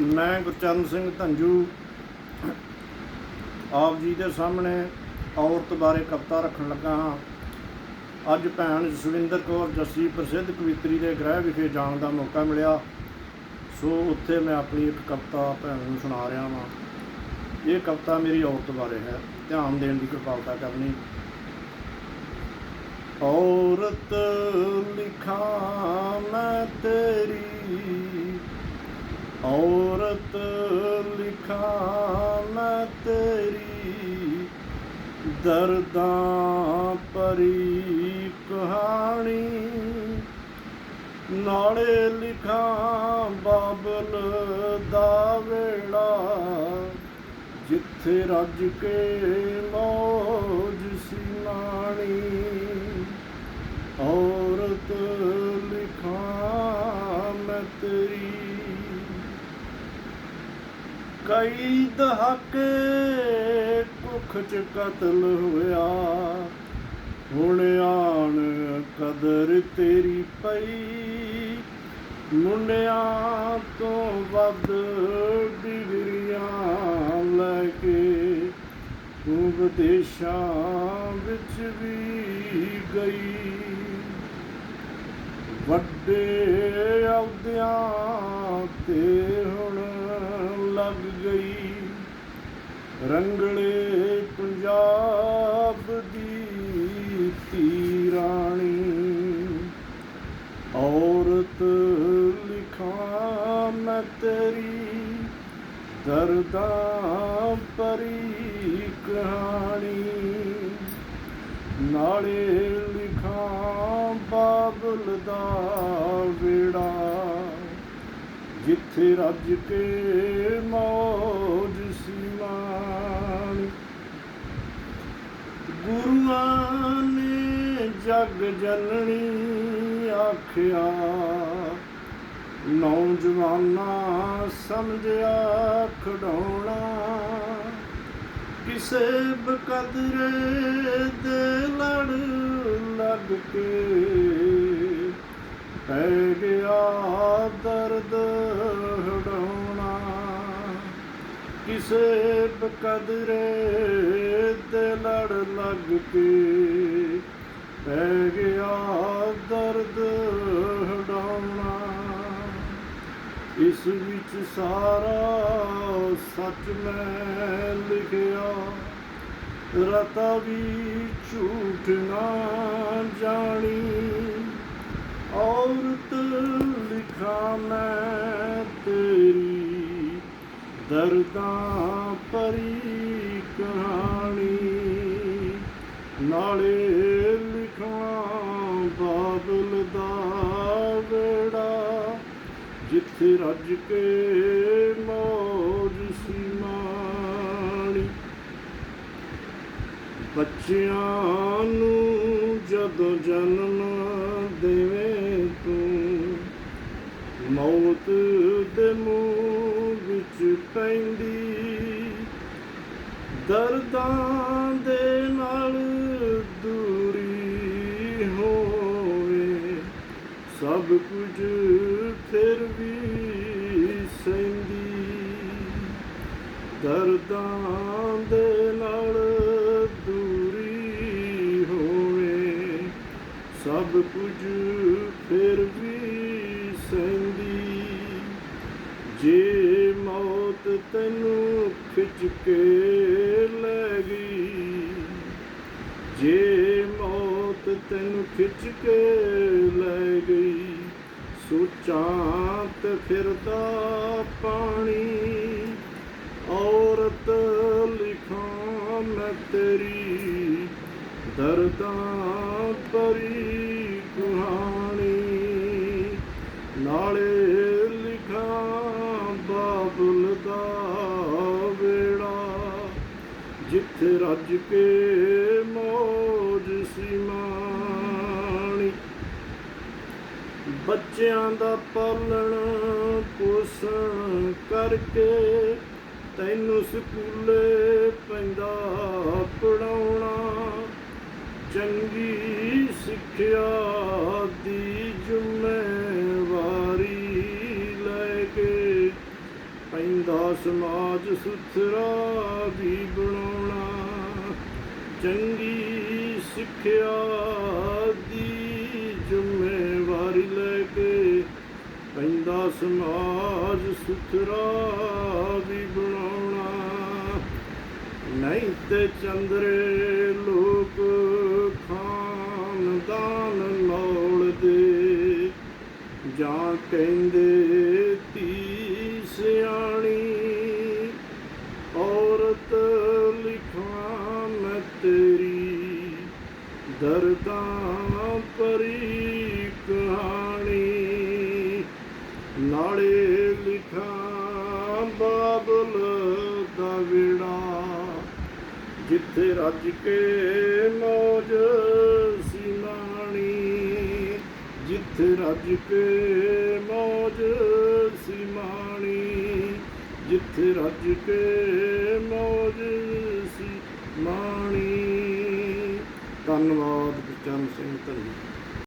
ਮੈਂ ਗੁਰਚਰਨ ਸਿੰਘ ਧੰਜੂ ਆਪ ਜੀ ਦੇ ਸਾਹਮਣੇ ਔਰਤ ਬਾਰੇ ਕਵਿਤਾ ਰੱਖਣ ਲੱਗਾ ਹਾਂ। ਅੱਜ ਭੈਣ ਜਸਵਿੰਦਰ ਕੌਰ ਜੱਸੀ ਪ੍ਰਸਿੱਧ ਕਵਿਤਰੀ ਦੇ ਗ੍ਰਹਿ ਵਿਖੇ ਜਾਣ ਦਾ ਮੌਕਾ ਮਿਲਿਆ। ਸੋ ਉੱਥੇ ਮੈਂ ਆਪਣੀ ਇੱਕ ਕਵਿਤਾ ਭੈਣ ਨੂੰ ਸੁਣਾ ਰਿਹਾ ਹਾਂ ਇਹ ਕਵਿਤਾ ਮੇਰੀ ਔਰਤ ਬਾਰੇ ਹੈ। ਧਿਆਨ ਦੇਣ ਦੀ ਕਿਰਪਾਲਤਾ ਕਰਨੀ। ਔਰਤ ਲਿਖਾਂ ਮੈਂ ਤੇਰੀ ਔਰਤ ਲਿਖਾਂ ਮੈਂ ਤੇਰੀ, ਦਰਦਾਂ ਪਰੀ ਕਹਾਣੀ। ਨਾਲੇ ਲਿਖਾਂ ਬਾਬਲ ਦਾ ਵੇੜਾ, ਜਿੱਥੇ ਰੱਜ ਕੇ ਮੌਜ ਸੀ ਮਾਣੀ ਔਰਤ ਲਿਖਾਂ ਮੈਂ ਤੇਰੀ ਕਈ ਦਹਾਕੇ ਕੁੱਖ ਚ ਕਤਲ ਹੋਇਆ। ਹੁਣ ਆਣ ਕਦਰ ਤੇਰੀ ਪਈ। ਮੁੰਡਿਆਂ ਤੋਂ ਵੱਧ ਡਿਗਰੀਆਂ ਲੈ ਕੇ ਤੂੰ ਵਿਦੇਸ਼ਾਂ ਵਿੱਚ ਵੀ ਗਈ। ਵੱਡੇ ਅਹੁਦਿਆਂ ਤੇ ਹੁਣ ਲੱਗ ਗਈ। ਰੰਗਲੇ ਪੰਜਾਬ ਦੀ ਧੀ ਰਾਣੀ। ਔਰਤ ਲਿਖਾਂ ਮੈਂ ਤੇਰੀ, ਦਰਦਾਂ ਭਰੀ ਕਹਾਣੀ। ਨਾਲੇ ਲਿਖਾਂ ਬਾਬਲ ਦਾ ਵੇੜਾ। ਜਿੱਥੇ ਰੱਜ ਕੇ ਮੌਜ ਸਿਮਾਨ। ਗੁਰੂਆਂ ਨੇ ਜਗ ਜਨਣੀ ਆਖਿਆ, ਨੌਜਵਾਨਾਂ ਸਮਝਿਆ ਖਡਾਉਣਾ ਕਿਸੇ ਬਕਦਰੇ ਦੇ ਲੜ ਲੱਗ ਕੇ ਪੈ ਗਿਆ ਦਰਦ ਹੜਾਉਣਾ ਕਿਸੇ ਬਕਦਰੇ ਤੇ ਲੜ ਲੱਗ ਕੇ ਪੈ ਗਿਆ ਦਰਦ ਹੜਾਉਣਾ ਇਸ ਵਿੱਚ ਸਾਰਾ ਸੱਚ ਮੈਂ ਲਿਖਿਆ। ਰਤਾ ਵੀ ਝੂਠ ਨਾ ਜਾਣੀ ਔਰਤ ਲਿਖਾਂ ਮੈਂ ਤੇਰੀ ਦਰਦਾਂ ਭਰੀ ਕਹਾਣੀ, ਨਾਲੇ ਲਿਖਾਂ ਬਾਦਲ ਦਾ ਵੇੜਾ, ਜਿੱਥੇ ਰੱਜ ਕੇ ਮੌਜ ਸੀ ਮਾਣੀ ਬੱਚਿਆਂ ਨੂੰ ਜਦੋਂ ਜਨਮ ਮੌਤ ਦੇ ਮੂੰਹ ਵਿੱਚ ਪੈਂਦੀ। ਦਰਦਾਂ ਦੇ ਨਾਲ ਦੂਰੀ ਹੋਵੇ। ਸਭ ਕੁਝ ਫਿਰ ਵੀ ਸਹਿੰਦੀ। ਦਰਦਾਂ ਦੇ ਨਾਲ ਦੂਰੀ ਹੋਵੇ। ਸਭ ਕੁਝ ਫਿਰ ਵੀ ਜੇ ਮੌਤ ਤੈਨੂੰ ਖਿੱਚ ਕੇ ਲੈ ਗਈ, ਜੇ ਮੌਤ ਤੈਨੂੰ ਖਿੱਚ ਕੇ ਲੈ ਗਈ, ਸੋਚਾਂ ਤੇ ਫਿਰਦਾ ਪਾਣੀ, ਔਰਤ ਲਿਖਾਂ ਮੈਂ ਤੇਰੀ, ਦਰਦਾਂ ਪਰੀ ਕਹਾਣੀ ਕੇ ਮੌਜ ਸਿਮਾਣੀ। ਬੱਚਿਆਂ ਦਾ ਪਾਲਣ ਪੋਸਣ ਕਰਕੇ ਤੈਨੂੰ ਸਕੂਲੇ ਪੈਂਦਾ ਪੜਾਉਣਾ ਚੰਗੀ ਸਿੱਖਿਆ ਦੀ ਜ਼ਿੰਮੇਵਾਰੀ ਲੈ ਕੇ ਪੈਂਦਾ ਸਮਾਜ ਸੁਥਰਾ ਵੀ ਬਣਾਉਣਾ। ਚੰਗੀ ਸਿੱਖਿਆ ਦੀ ਜ਼ਿੰਮੇਵਾਰੀ ਲੈ ਕੇ ਪੈਂਦਾ ਸਮਾਜ ਸੁਥਰਾ ਵੀ ਬਣਾਉਣਾ। ਨਹੀਂ ਤੇ ਚੰਦਰੇ ਲੋਕ ਖਾਨਦਾਨ ਮੌਲਦੇ ਜਾਂ ਕਹਿੰਦੇ ਧੀ ਦਰਦਾਂ ਪਰੀ ਕਹਾਣੀ। ਨਾਲੇ ਲਿਖਾਂ ਬਾਬਲ ਦਾ ਵਿੜਾ ਜਿੱਥੇ ਰੱਜ ਕੇ ਮੌਜ ਸਿਮਾਣੀ ਜਿੱਥੇ ਰੱਜ ਕੇ ਮੌਜ ਸੀ ਮਾਣੀ, ਜਿੱਥੇ ਰੱਜ ਕੇ ਮੌਜ ਸੀ ਮਾਣੀ। ਧੰਨਵਾਦ ਗੁਰਚਰਨ ਸਿੰਘ ਧੰਨੀ